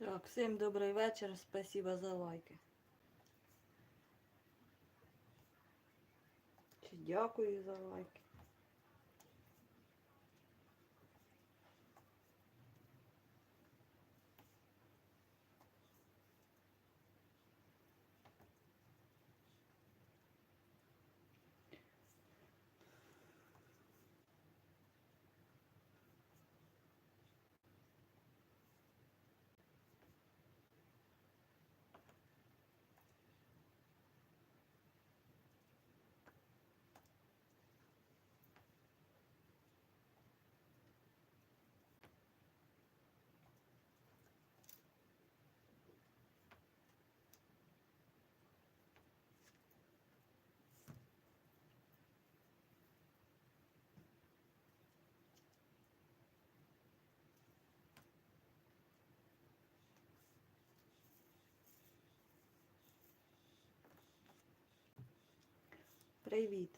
Так, всім добрий вечір, спасибо за лайки. Дякую за лайки. Привіт.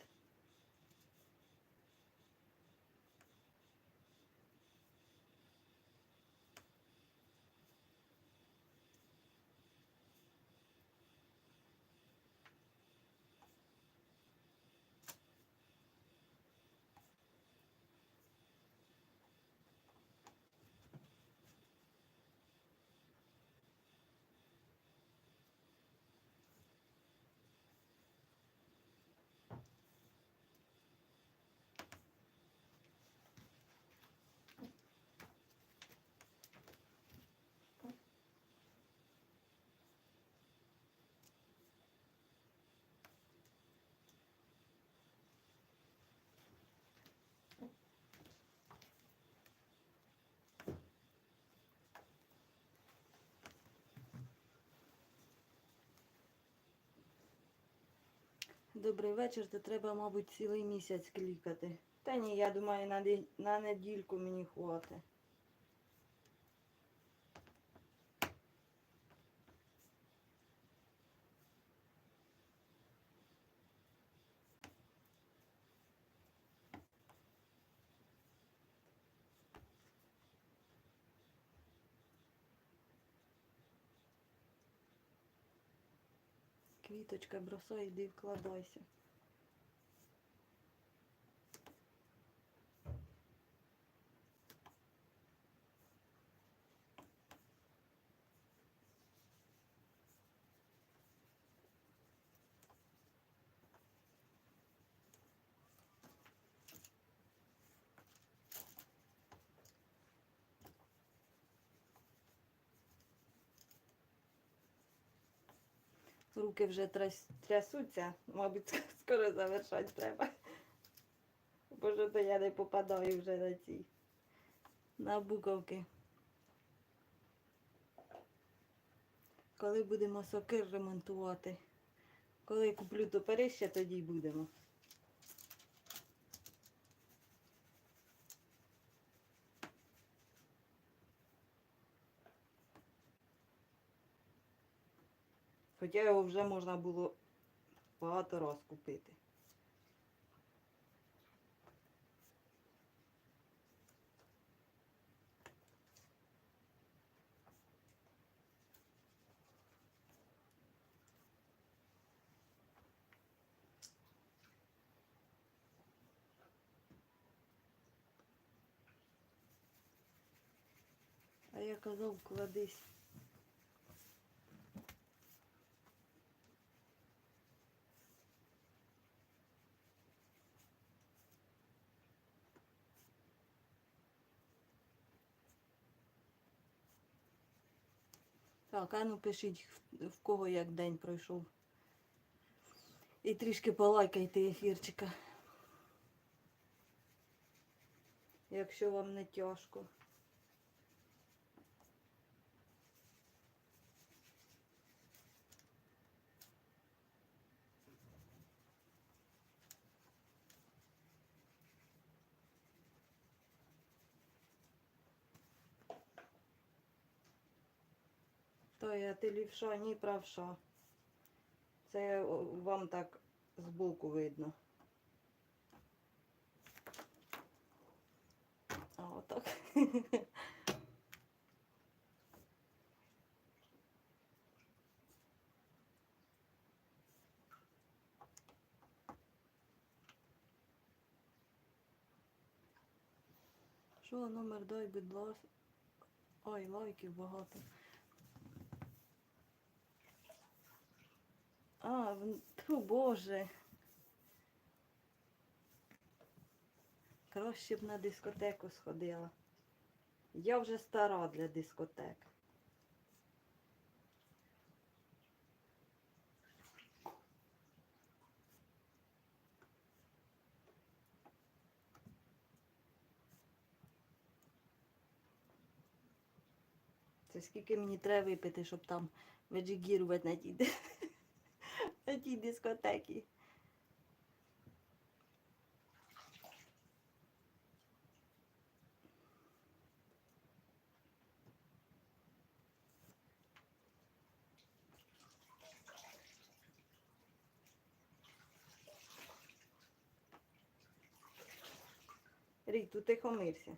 Добрий вечір, то треба, мабуть, цілий місяць клікати. Та ні, я думаю, на, день на недільку мені хватить. Квіточка, бросай, йди вкладайся. Руки вже трясуться, мабуть, скоро завершати треба. Бо що то я не попадаю вже на ці на буковки. Коли будемо сокир ремонтувати. Коли куплю топерище, тоді й будемо. Хоча його вже можна було багато раз купити. А я казав, кладись. Так, а ну пишіть, в- кого як день пройшов. І трішки полайкайте ефірчика. Якщо вам не тяжко. То я ти лівша, ні правша. Це вам так збоку видно. А отак. Що номер дай, будь ласка. Ой, лайків багато. А, в- боже. Краще б на дискотеку сходила. Я вже стара для дискотек. Це скільки мені треба випити, щоб там виджигірувати на тій, на тій дискотекі. Рік, тут ти хомився.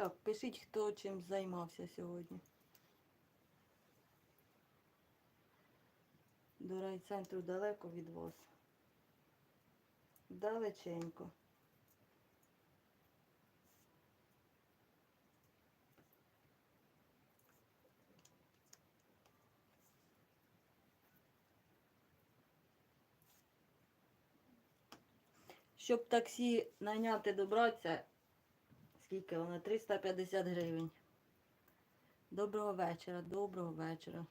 Так, пишіть, хто чим займався сьогодні. До райцентру далеко від вас. Далеченько. Щоб таксі найняти добратися, скільки воно? 350 гривень. Доброго вечора, доброго вечора.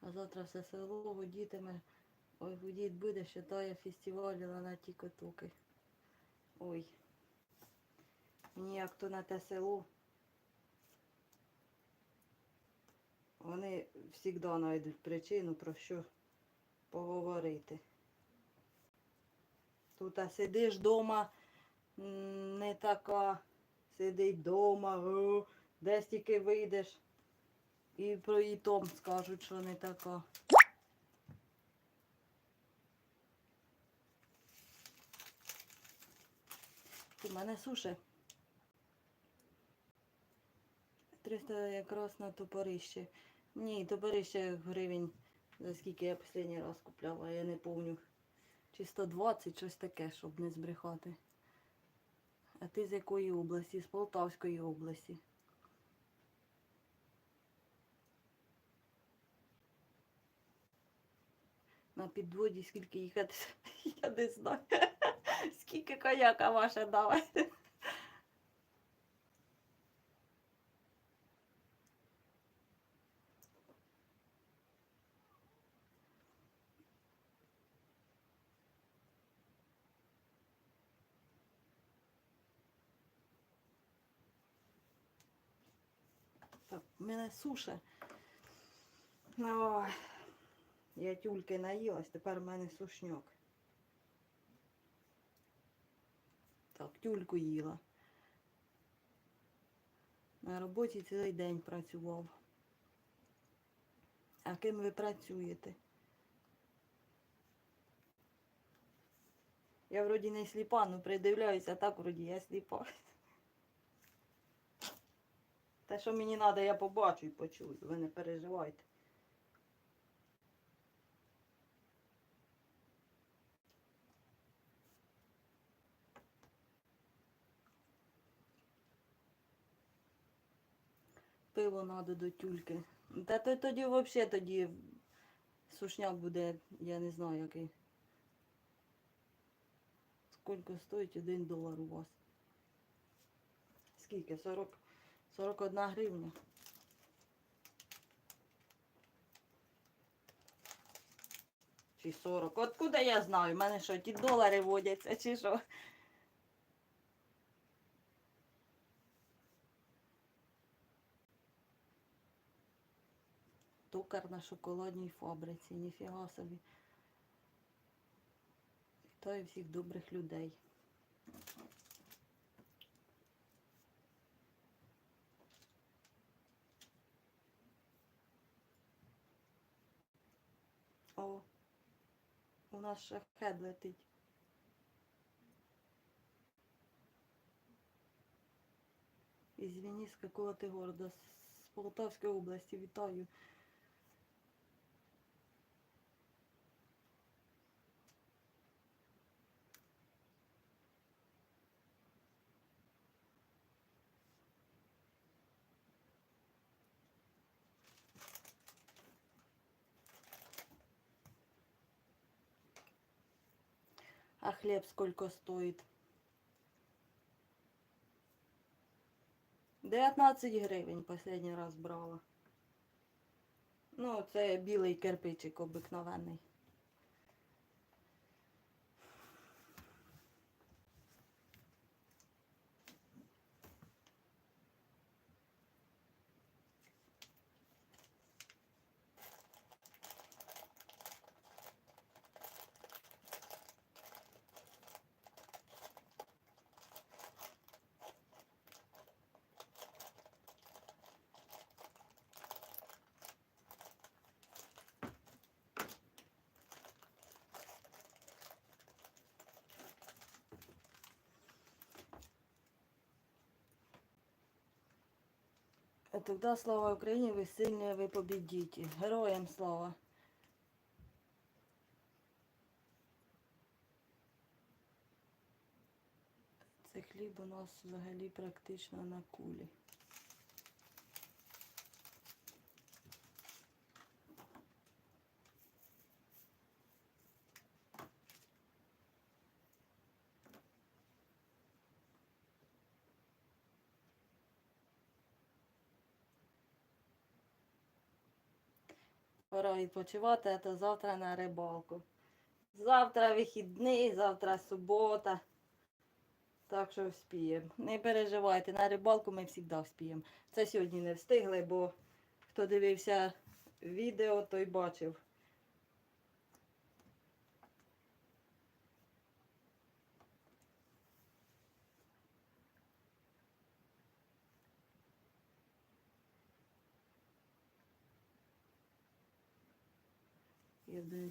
А завтра все село гудітиме. Ой, гудіть буде, що тає фестиваліла на ті котуки. Ой. Ніяк то на те село. Вони завжди знайдуть причину, про що поговорити. Тут а сидиш вдома, не така, сидить вдома, десь тільки вийдеш. І про її том скажуть, що не така. У мене суше. 300 якраз на топорище. Ні, топорище гривень, за скільки я останній раз купляла, я не пам'ятаю. Чи 120, щось таке, щоб не збрехати. А ти з якої області? З Полтавської області. На підводі скільки їхати, я не знаю. Скільки коняка ваша дала. Так, в мене суше. Ой, я тюльки наїлась, тепер в мене сушньок. Так, тюльку їла. На роботі цілий день працював. А ким ви працюєте? Я вроді не сліпа, ну придивляюся, а так вроді я сліпа. Те, що мені треба, я побачу і почую, ви не переживайте. Пиво треба до тюльки. Та то тоді взагалі тоді сушняк буде, я не знаю який. Скільки стоїть один долар у вас? Скільки? 40, 41 гривня. Чи 40. Откуда я знаю? У мене що, ті долари водяться, чи що? Токар на шоколадній фабриці, ніфіга собі. Вітаю всіх добрих людей. О, у нас шахет летить. Извини, з какого ти города? З Полтавської області, вітаю. А хлеб сколько стоит? 19 гривень последній раз брала. Ну, це білий кирпичик обикновений. Тогда слава Україні, ви сильні, ви побідіть. Героям слава. Це хліб у нас взагалі практично на кулі. Пора відпочивати, а то завтра на рибалку. Завтра вихідний, завтра субота. Так що вспіємо. Не переживайте, на рибалку ми завжди вспіємо. Це сьогодні не встигли, бо хто дивився відео, той бачив. Я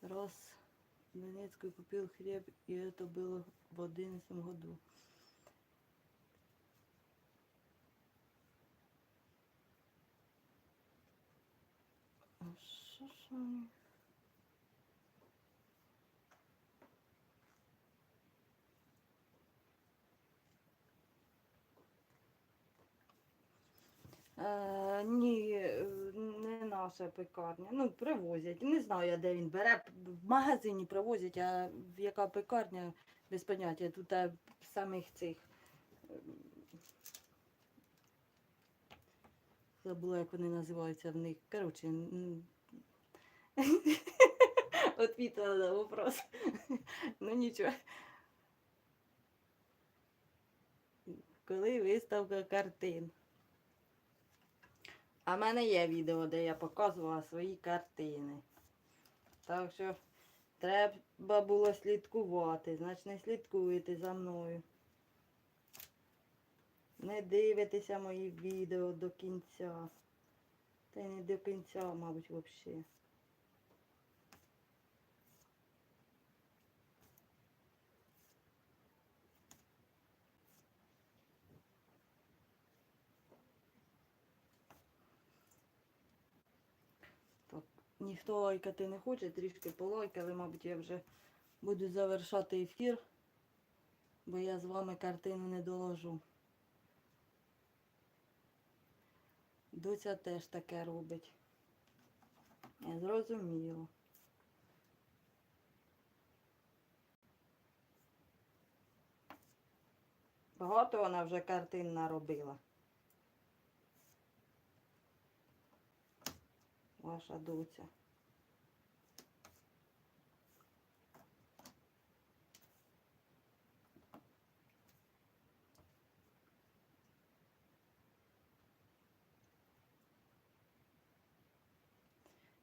раз в Донецке купил хлеб, и это было в одиннадцатом году. А? Е, ні, е, не наша пекарня. Ну, привозять. Не знаю я, де він бере. В магазині привозять, а в яка пекарня без поняття. Тут е, самих цих. ем, Забула, як вони називаються в них. Коротше. Отвітила на вопрос. Ну нічого. Коли виставка картин. А в мене є відео, де я показувала свої картини. Так що треба було слідкувати. Значить не слідкуєте за мною. Не дивитеся мої відео до кінця. Та й не до кінця, мабуть, взагалі. Ніхто лайкати не хоче, трішки полайкали, мабуть, я вже буду завершати ефір, бо я з вами картину не доложу. Доця теж таке робить. Я зрозуміло. Багато вона вже картин наробила. Ваша доця.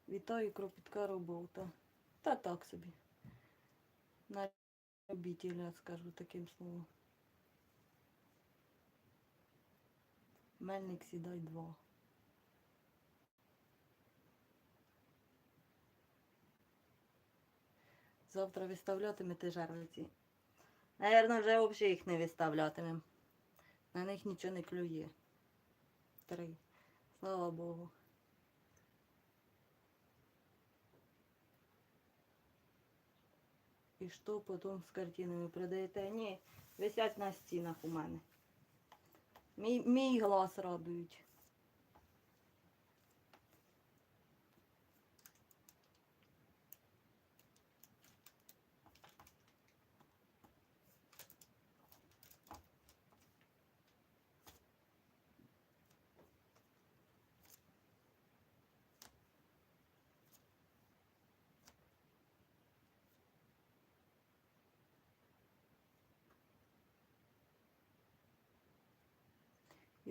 Вітаю, кропітка робота. Та так собі. На любителя скажу таким словом. Мельник сідай два. Завтра виставлятимете жерлиці. Наверно, вже взагалі їх не виставлятимем. На них нічого не клює. Три. Слава Богу. І що потім з картинами продаєте? Ні, висять на стінах у мене. Мій, мій глаз радують.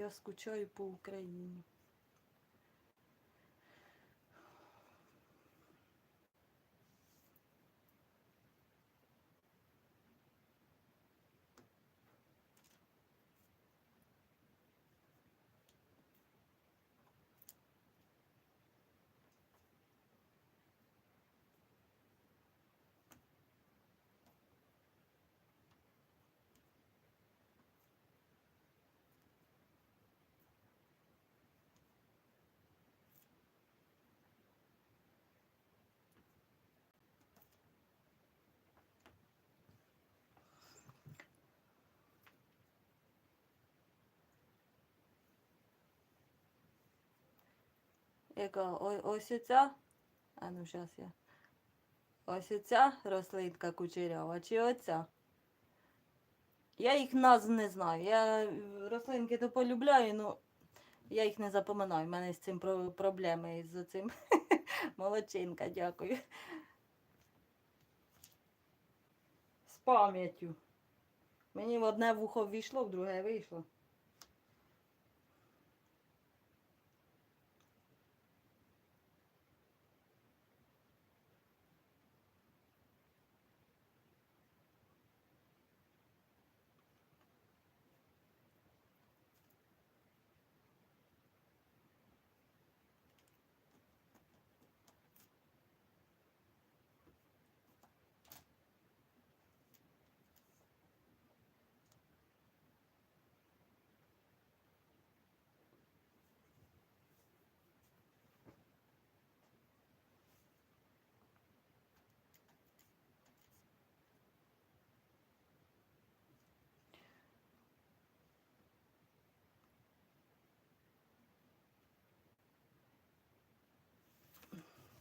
Я скучаю по Україні. Яка ось оця? А ну зараз я. Ось оця рослинка кучерява чи оця? Я їх назв не знаю. Я рослинки то полюбляю, ну я їх не запоминаю. У мене з цим про- проблеми з цим. Молодчинка, дякую. З пам'яттю. Мені в одне вухо ввійшло, в друге вийшло.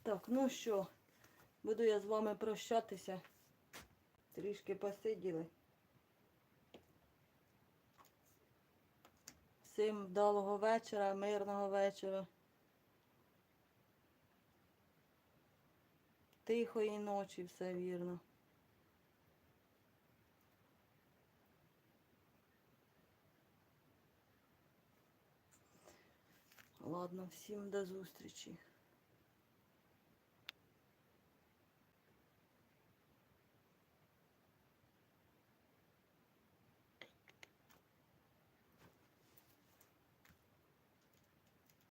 Так, ну що, буду я з вами прощатися. Трішки посиділи. Всім вдалого вечора, мирного вечора. Тихої ночі, все вірно. Ладно, всім до зустрічі.